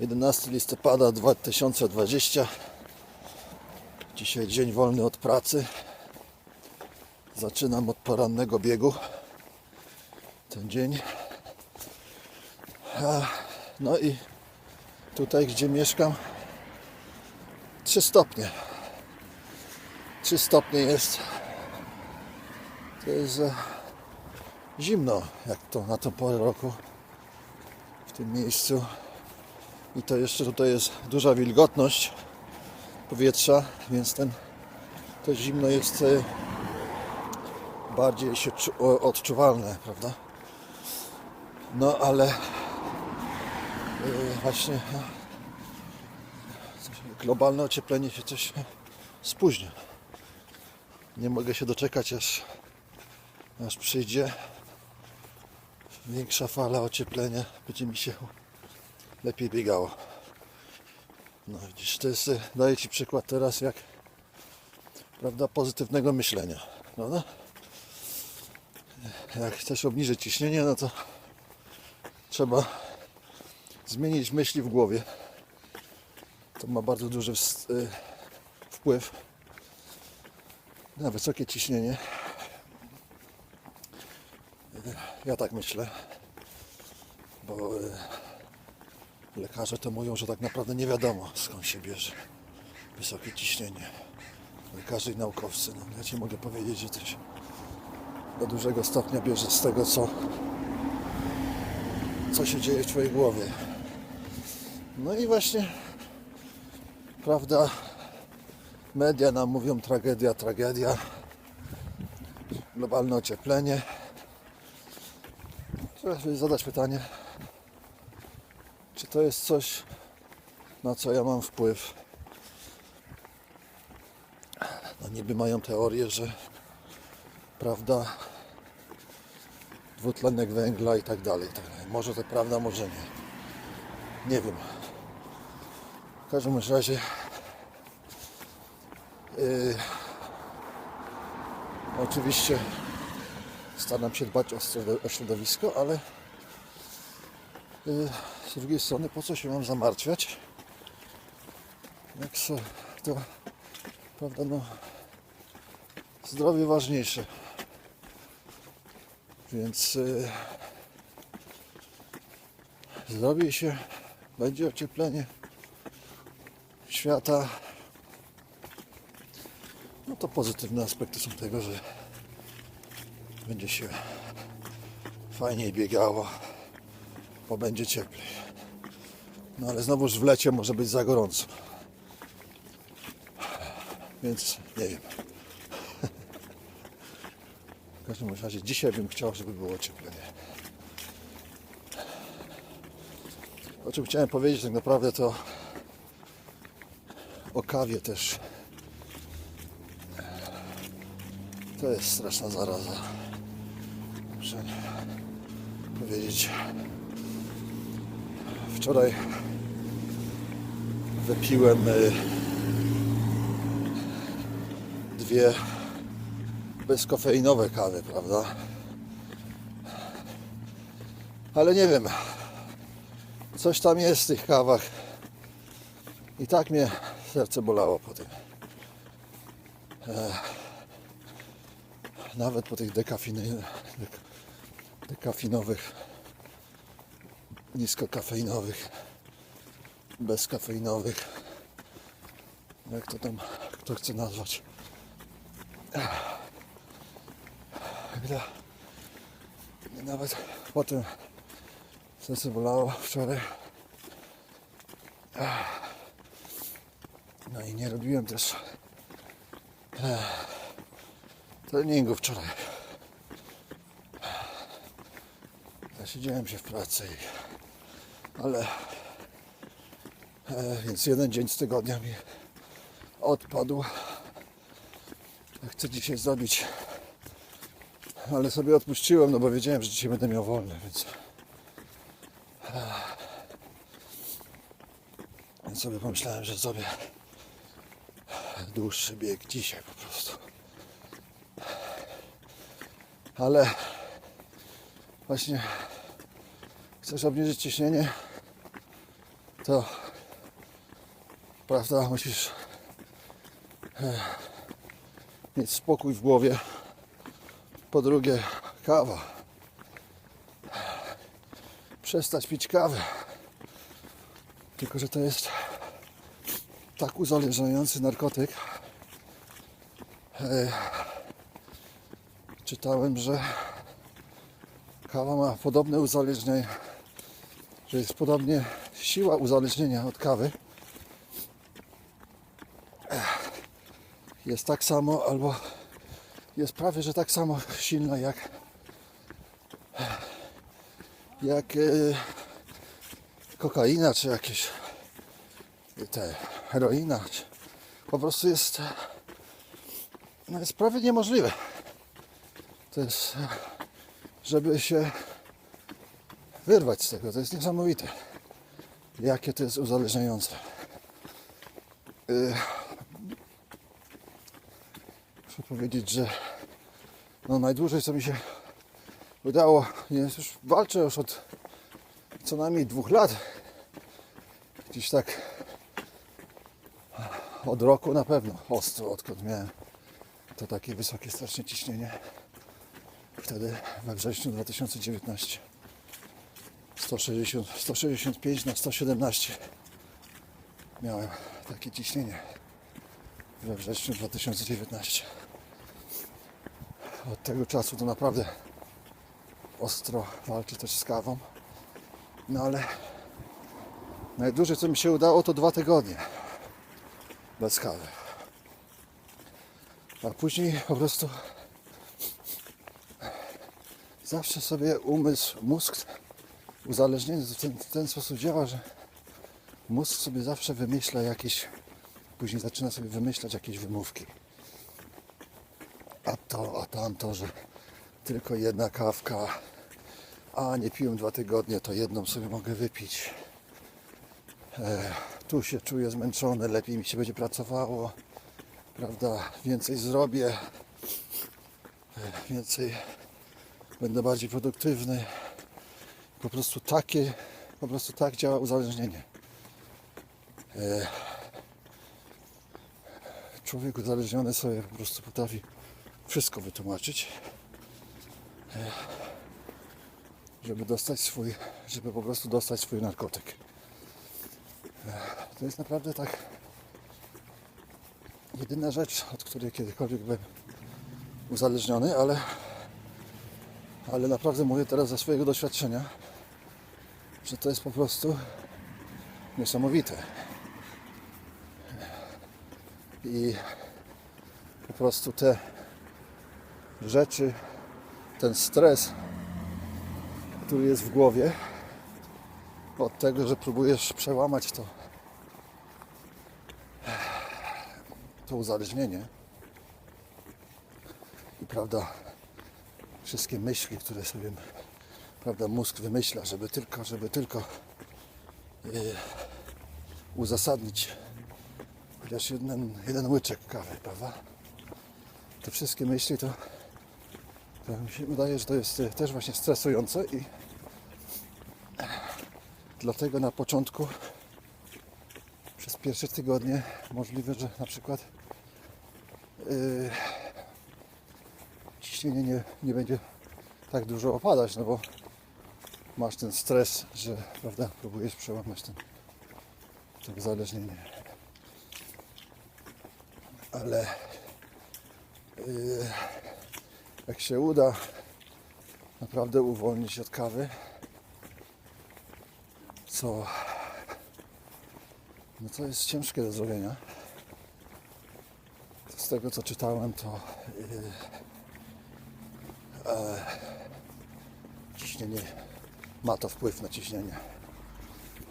11 listopada 2020. Dzisiaj dzień wolny od pracy. Zaczynam od porannego biegu. Ten dzień. No i tutaj, gdzie mieszkam, 3 stopnie. 3 stopnie jest. To jest e, zimno, jak to na tą porę roku w tym miejscu. I to jeszcze tutaj jest duża wilgotność powietrza, więc ten to zimno jest e, bardziej się odczuwalne, prawda? No ale e, właśnie no, globalne ocieplenie się coś spóźnia. Nie mogę się doczekać aż, aż przyjdzie większa fala ocieplenia, będzie mi się lepiej biegało. No widzisz, to jest, daję Ci przykład teraz jak prawda, pozytywnego myślenia, prawda? Jak chcesz obniżyć ciśnienie, no to trzeba zmienić myśli w głowie. To ma bardzo duży y, wpływ na wysokie ciśnienie. Ja tak myślę, bo y, lekarze to mówią, że tak naprawdę nie wiadomo skąd się bierze wysokie ciśnienie. Lekarze i naukowcy. No, ja Ci mogę powiedzieć, że się do dużego stopnia bierze z tego, co, co się dzieje w Twojej głowie. No i właśnie, prawda, media nam mówią tragedia, tragedia, globalne ocieplenie. Trzeba sobie zadać pytanie, czy to jest coś, na co ja mam wpływ. No niby mają teorię, że prawda, dwutlenek węgla i tak dalej, tak dalej. Może to prawda, może nie. Nie wiem. W każdym razie yy, oczywiście staram się dbać o środo- o środowisko, ale z drugiej strony po co się mam zamartwiać? Jak so, to prawda, no zdrowie ważniejsze. Więc yy, zrobi się, będzie ocieplenie świata. No to pozytywne aspekty są tego, że będzie się fajniej biegało, bo będzie cieplej. No ale znowuż w lecie może być za gorąco. Więc nie wiem. W każdym razie dzisiaj bym chciał, żeby było ocieplenie. O czym chciałem powiedzieć tak naprawdę to o kawie też. To jest straszna zaraza. Muszę powiedzieć. Wczoraj wypiłem y, dwie bezkofeinowe kawy, prawda? Ale nie wiem, coś tam jest w tych kawach. I tak mnie serce bolało po tym. E, nawet po tych dekafiny, dek, dekafinowych, niskokafeinowych, bezkafeinowych, jak to tam kto chce nazwać. Gra. Nawet potem serce bolało wczoraj. No i nie robiłem też treningu wczoraj. Zasiedziałem się w pracy, i, ale e, więc jeden dzień z tygodnia mi odpadł. Chcę dzisiaj zrobić, ale sobie odpuściłem, no bo wiedziałem, że dzisiaj będę miał wolne, więc więc sobie pomyślałem, że zrobię dłuższy bieg dzisiaj po prostu. Ale właśnie chcesz obniżyć ciśnienie, to prawda, musisz e, mieć spokój w głowie. Po drugie, kawa. Przestać pić kawę. Tylko, że to jest tak uzależniający narkotyk. E, czytałem, że kawa ma podobne uzależnienie, że jest podobnie siła uzależnienia od kawy. Jest tak samo, albo jest prawie, że tak samo silna jak jak e, kokaina, czy jakieś te heroina. Czy, po prostu jest no jest prawie niemożliwe. To jest, żeby się wyrwać z tego. To jest niesamowite. Jakie to jest uzależniające. Yy, muszę powiedzieć, że no najdłużej co mi się udało, jest już walczę już od co najmniej dwóch lat. Gdzieś tak od roku na pewno ostro, odkąd miałem to takie wysokie strasznie ciśnienie. Wtedy we wrześniu 2019 160, 165 na 117 miałem takie ciśnienie we wrześniu 2019. Od tego czasu to naprawdę ostro walczę też z kawą. No ale najdłużej co mi się udało to dwa tygodnie bez kawy. A później po prostu zawsze sobie umysł, mózg uzależniony w ten, ten sposób działa, że mózg sobie zawsze wymyśla jakieś, później zaczyna sobie wymyślać jakieś wymówki. A to, a tamto, że tylko jedna kawka, a nie piłem dwa tygodnie, to jedną sobie mogę wypić. E, tu się czuję zmęczony, lepiej mi się będzie pracowało, prawda, więcej zrobię, e, więcej będę bardziej produktywny. Po prostu takie, po prostu tak działa uzależnienie. E, człowiek uzależniony sobie po prostu potrafi wszystko wytłumaczyć, e, żeby dostać swój, żeby po prostu dostać swój narkotyk. E, to jest naprawdę tak jedyna rzecz, od której kiedykolwiek byłem uzależniony, ale ale naprawdę mówię teraz ze swojego doświadczenia, że to jest po prostu niesamowite. I po prostu te rzeczy, ten stres, który jest w głowie, od tego, że próbujesz przełamać to, to uzależnienie i prawda, wszystkie myśli, które sobie prawda, mózg wymyśla, żeby tylko, żeby tylko yy, uzasadnić chociaż jeden, jeden łyczek kawy, prawda? Te wszystkie myśli to, to mi się wydaje, że to jest e, też właśnie stresujące i dlatego na początku przez pierwsze tygodnie możliwe, że na przykład yy, ciśnienie nie, nie będzie tak dużo opadać, no bo masz ten stres, że prawda, próbujesz przełamać ten, to uzależnienie. Ale yy, jak się uda naprawdę uwolnić od kawy, co no to jest ciężkie do zrobienia. Z tego co czytałem, to yy, e, ciśnienie ma to wpływ na ciśnienie.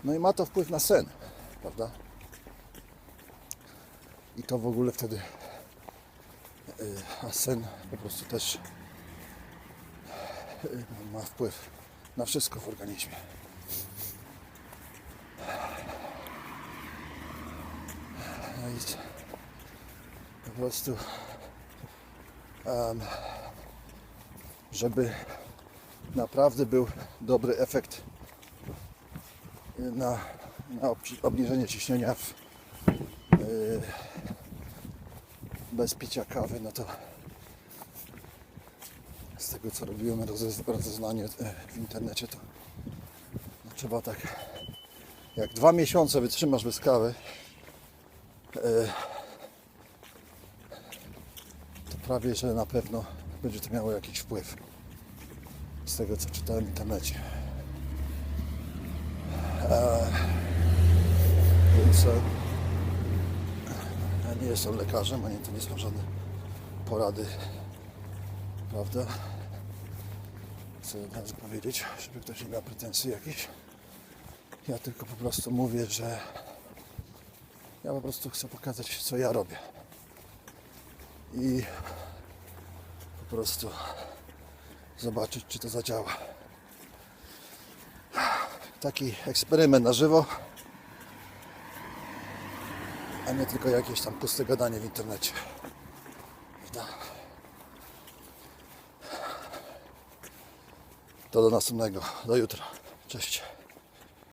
No i ma to wpływ na sen, prawda? I to w ogóle wtedy, yy, a sen po prostu też yy, ma wpływ na wszystko w organizmie. No i po prostu em, żeby naprawdę był dobry efekt na na obniżenie ciśnienia w, yy, bez picia kawy, no to z tego co robiłem rozez- rozeznanie e, w internecie, to no, trzeba tak jak dwa miesiące wytrzymasz bez kawy, e, to prawie, że na pewno będzie to miało jakiś wpływ z tego co czytałem w internecie. Więc e, ja nie jestem lekarzem, ani to nie są żadne porady, prawda? Chcę od powiedzieć, żeby ktoś nie miał pretensji jakichś. Ja tylko po prostu mówię, że ja po prostu chcę pokazać, co ja robię. I po prostu zobaczyć, czy to zadziała. Taki eksperyment na żywo, a nie tylko jakieś tam puste gadanie w internecie. To do następnego, do jutra. Cześć.